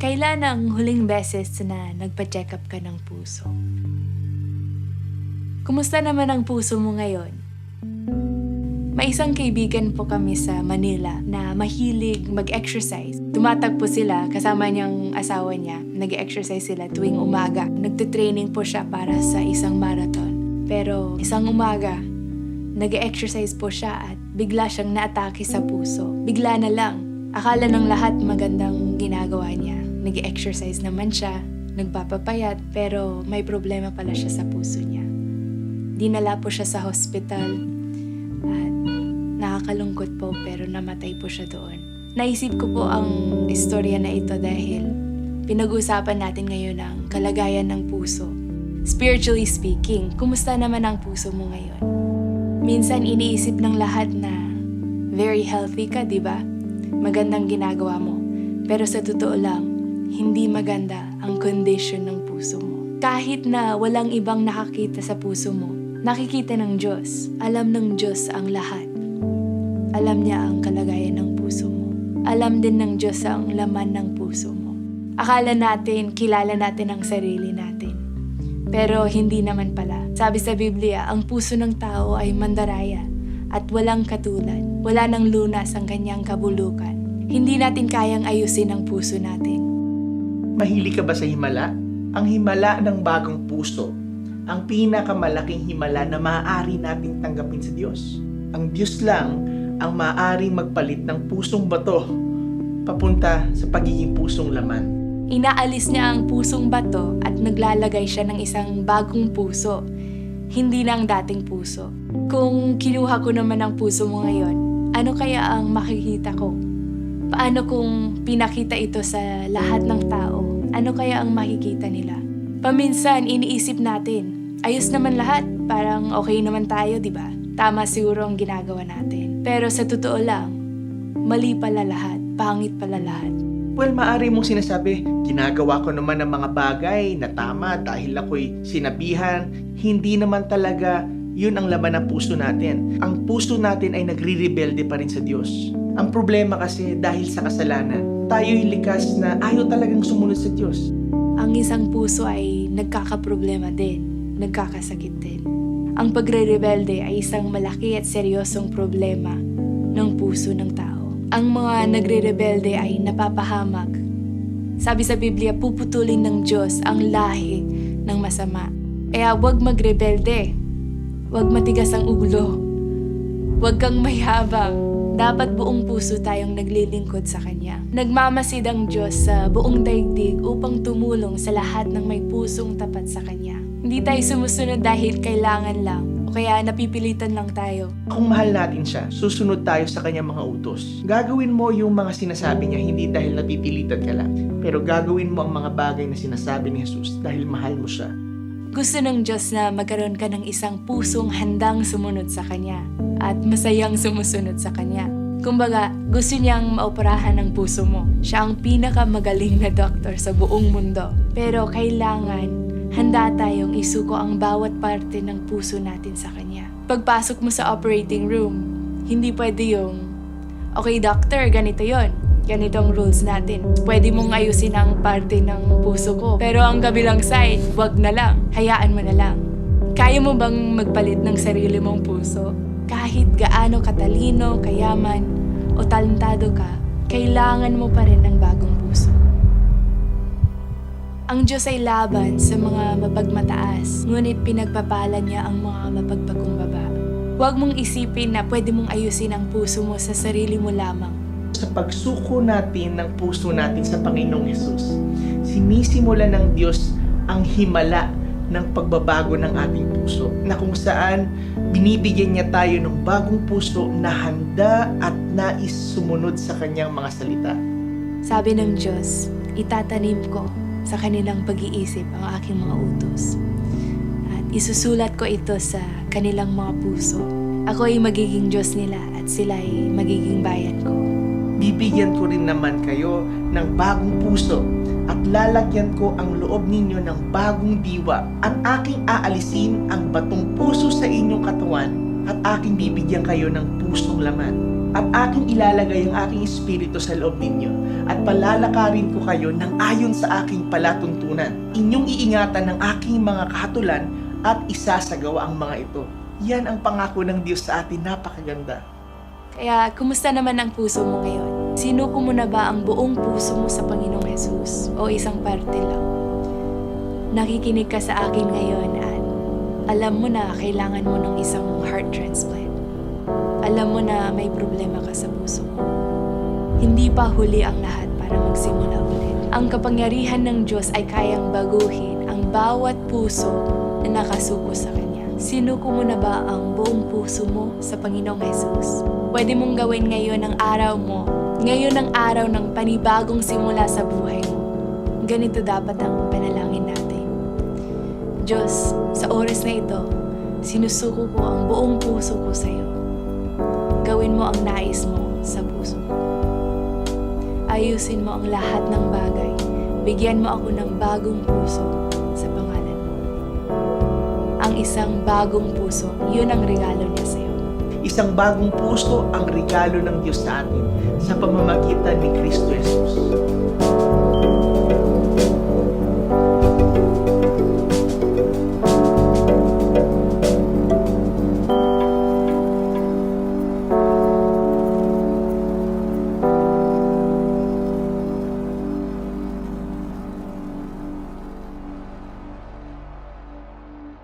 Kailan ang huling beses na nagpa-check up ka ng puso? Kumusta naman ang puso mo ngayon? May isang kaibigan po kami sa Manila na mahilig mag-exercise. Tumatagpo sila kasama niyang asawa niya. Nag-exercise sila tuwing umaga. Nagtitraining po siya para sa isang marathon. Pero isang umaga, nag-exercise po siya at bigla siyang naatake sa puso. Bigla na lang. Akala ng lahat magandang ginagawa niya. Nag-exercise naman siya, nagpapapayat, pero may problema pala siya sa puso niya. Dinala po siya sa hospital at nakakalungkot po pero namatay po siya doon. Naisip ko po ang istorya na ito dahil pinag-uusapan natin ngayon ang kalagayan ng puso. Spiritually speaking, kumusta naman ang puso mo ngayon? Minsan iniisip ng lahat na very healthy ka, di ba? Magandang ginagawa mo. Pero sa totoo lang, hindi maganda ang condition ng puso mo. Kahit na walang ibang nakakita sa puso mo, nakikita ng Diyos. Alam ng Diyos ang lahat. Alam niya ang kalagayan ng puso mo. Alam din ng Diyos ang laman ng puso mo. Akala natin, kilala natin ang sarili natin. Pero hindi naman pala. Sabi sa Biblia, ang puso ng tao ay mandaraya at walang katulad. Wala nang lunas ang kanyang kabulukan. Hindi natin kayang ayusin ang puso natin. Mahilig ka ba sa himala? Ang himala ng bagong puso, ang pinakamalaking himala na maaari nating tanggapin sa Diyos. Ang Diyos lang ang maaaring magpalit ng pusong bato papunta sa pagiging pusong laman. Inaalis niya ang pusong bato at naglalagay siya ng isang bagong puso, hindi na ang dating puso. Kung kinuha ko naman ang puso mo ngayon, ano kaya ang makikita ko? Paano kung pinakita ito sa lahat ng tao? Ano kaya ang makikita nila? Paminsan, iniisip natin, ayos naman lahat, parang okay naman tayo, di ba? Tama siguro ang ginagawa natin. Pero sa totoo lang, mali pala lahat, pangit pala lahat. Well, maaari mong sinasabi, ginagawa ko naman ng mga bagay na tama dahil ako'y sinabihan. Hindi naman talaga yun ang laman ng puso natin. Ang puso natin ay nagre-rebelde pa rin sa Diyos. Ang problema kasi dahil sa kasalanan, tayo'y likas na ayaw talagang sumunod sa Diyos. ang isang puso ay nagkakaproblema din, nagkakasakit din. Ang pagre-rebelde ay isang malaki at seryosong problema ng puso ng tao. Ang mga nagre-rebelde ay napapahamak. Sabi sa Biblia, puputulin ng Diyos ang lahi ng masama. Kaya huwag magrebelde. Huwag matigas ang ulo. Huwag kang mayhabang. Dapat buong puso tayong naglilingkod sa Kanya. Nagmamasid ang Diyos sa buong daigdig upang tumulong sa lahat ng may pusong tapat sa Kanya. Hindi tayo sumusunod dahil kailangan lang o kaya napipilitan lang tayo. Kung mahal natin siya, susunod tayo sa kanyang mga utos. Gagawin mo yung mga sinasabi niya hindi dahil napipilitan ka lang, pero gagawin mo ang mga bagay na sinasabi ni Jesus dahil mahal mo siya. Gusto ng Diyos na magkaroon ka ng isang pusong handang sumunod sa Kanya at masayang sumusunod sa Kanya. Kumbaga, gusto niyang maoperahan ang puso mo. Siya ang pinakamagaling na doktor sa buong mundo. Pero kailangan, handa tayong isuko ang bawat parte ng puso natin sa Kanya. Pagpasok mo sa operating room, hindi pwede yung, okay doctor, ganito yon ganito ang rules natin. Pwede mong ayusin ang parte ng puso ko. Pero ang kabilang side, wag na lang. Hayaan mo na lang. Kaya mo bang magpalit ng sarili mong puso? Kahit gaano katalino, kayaman, o talentado ka, kailangan mo pa rin ng bagong puso. Ang Diyos ay laban sa mga mapagmataas, ngunit pinagpapala niya ang mga mapagpakumbaba. Huwag mong isipin na pwede mong ayusin ang puso mo sa sarili mo lamang. Sa pagsuko natin ng puso natin sa Panginoong Yesus, sinisimula ng Diyos ang himala ng pagbabago ng ating puso na kung saan binibigyan niya tayo ng bagong puso na handa at nais sumunod sa kanyang mga salita. Sabi ng Diyos, itatanim ko sa kanilang pag-iisip ang aking mga utos. At isusulat ko ito sa kanilang mga puso. Ako ay magiging Diyos nila at sila ay magiging bayan ko. Bibigyan ko rin naman kayo ng bagong puso at lalagyan ko ang loob ninyo ng bagong diwa at aking aalisin ang batong puso sa inyong katawan at aking bibigyan kayo ng pusong laman. at aking ilalagay ang aking espiritu sa loob ninyo at palalakarin ko kayo ng ayon sa aking palatuntunan. Inyong iingatan ng aking mga kahatulan at isasagawa ang mga ito. Yan ang pangako ng Diyos sa atin. Napakaganda. Kaya, kumusta naman ang puso mo ngayon? Sinuko mo na ba ang buong puso mo sa Panginoong Jesus? O isang parte lang? Nakikinig ka sa akin ngayon at alam mo na kailangan mo ng isang heart transplant. Alam mo na may problema ka sa puso mo. Hindi pa huli ang lahat para magsimula ulit. Ang kapangyarihan ng Diyos ay kayang baguhin ang bawat puso na nakasuko sa Kanya. Sinuko mo na ba ang buong puso mo sa Panginoong Jesus? Pwede mong gawin ngayon ang araw mo. Ngayon ang araw ng panibagong simula sa buhay mo. Ganito dapat ang panalangin natin. Diyos, sa oras na ito, sinusuko ko ang buong puso ko sa iyo. Gawin mo ang nais mo sa puso ko. Ayusin mo ang lahat ng bagay. Bigyan mo ako ng bagong puso ang isang bagong puso. Yun ang regalo niya sa iyo. Isang bagong puso ang regalo ng Diyos sa atin sa pamamagitan ni Kristo Jesus.